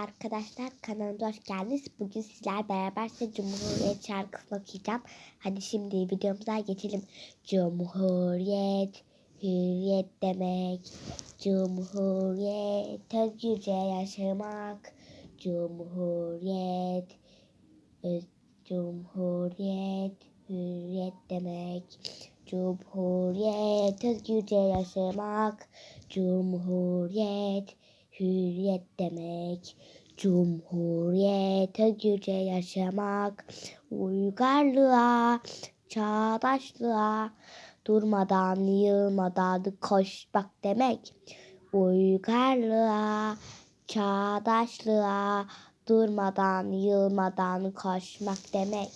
Arkadaşlar kanalımıza hoş geldiniz. Bugün sizler beraber size Cumhuriyet şarkısını okuyacağım. Hadi şimdi videomuza geçelim. Cumhuriyet, hürriyet demek. Cumhuriyet, özgürce yaşamak. Cumhuriyet, öz- Cumhuriyet, hürriyet demek. Cumhuriyet, özgürce yaşamak. Cumhuriyet, hürriyet demek. Cumhuriyet, özgürce yaşamak. Uygarlığa, çağdaşlığa, durmadan, yılmadan koşmak demek. Uygarlığa, çağdaşlığa, durmadan, yılmadan koşmak demek.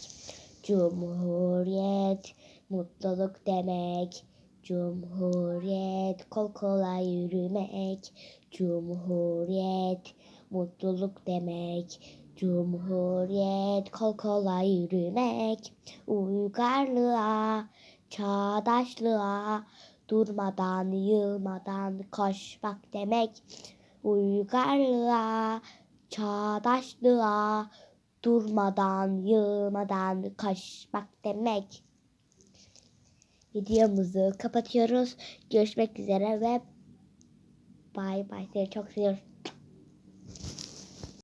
Cumhuriyet, mutluluk demek. Cumhuriyet, kol kola yürümek. Cumhuriyet, mutluluk demek. Cumhuriyet, kol kola yürümek. Uygarlığa, çağdaşlığa, durmadan, yılmadan koşmak demek. Uygarlığa, çağdaşlığa, durmadan, yılmadan koşmak demek. Videomuzu kapatıyoruz. Görüşmek üzere ve bay bay. Seni çok seviyoruz.